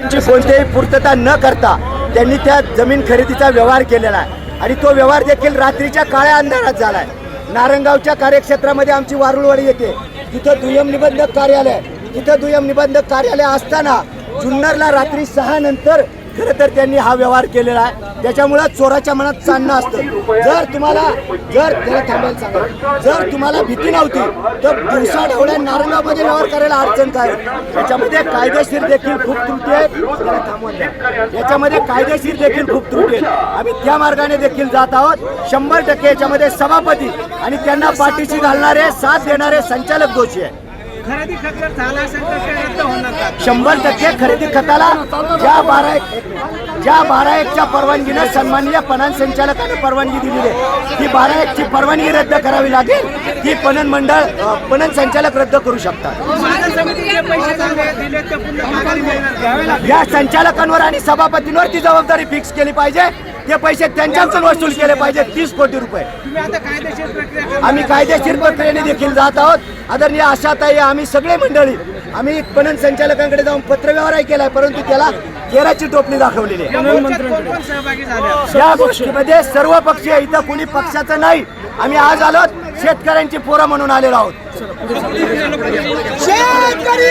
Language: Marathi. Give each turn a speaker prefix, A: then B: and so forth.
A: त्यांची कोणतीही पूर्तता न करता त्यांनी त्या जमीन खरेदीचा व्यवहार केलेला आहे. आणि तो व्यवहार देखील रात्रीच्या काळ्या अंधारात झाला आहे नारंगावच्या कार्यक्षेत्रामध्ये आमची वारुळवाडी येते. तिथं दुय्यम निबंधक कार्यालय तिथं दुय्यम निबंधक कार्यालय असताना जुन्नरला रात्री सहा नंतर खरं तर त्यांनी हा व्यवहार केलेला आहे. त्याच्यामुळं चोराच्या मनात चालणं असतं. जर तुम्हाला जर त्याला थांबायला सांगा. जर तुम्हाला भीती नव्हती तर दिवसा ढवळ्या नारंगामध्ये व्यवहार करायला अडचण काय? त्याच्यामध्ये कायदेशीर देखील खूप त्रुटी आहेत. त्याला थांबवून द्या. याच्यामध्ये कायदेशीर देखील खूप त्रुटी आहेत. आम्ही त्या मार्गाने देखील जात आहोत. शंभर टक्के याच्यामध्ये सभापती आणि त्यांना पाठीशी घालणारे साथ देणारे संचालक दोषी आहे
B: खरेदी खत जर झाला असेल तर ते रद्द होणार का
A: शंभर टक्के खरेदी खताला ज्या बारा एक ज्या बारा एकच्या परवानगीनं सन्माननीय पणन संचालकाने परवानगी दिलेली आहे ती बारा एकची परवानगी रद्द करावी लागेल. ती पणन मंडळ पणन संचालक रद्द करू शकतात.
B: समितीचे पैसे दिले
A: या संचालकांवर आणि सभापतींवर ती जबाबदारी फिक्स केली पाहिजे. ते पैसे त्यांच्याकडून वसूल केले पाहिजे तीस कोटी रुपये. आम्ही कायदेशीर प्रक्रियेने देखील जात आहोत. आदरणीय आशाताई आम्ही सगळे मंडळी आम्ही पणन संचालकांकडे जाऊन पत्रव्यवहारही केलाय परंतु त्याला केराची टोपली दाखवलेली आहे.
B: या
A: गोष्टीमध्ये सर्व पक्षीय इथं कुणी पक्षाचं नाही. आम्ही आज आलो शेतकऱ्यांची पोरं म्हणून आलेलो आहोत.
B: शेतकरी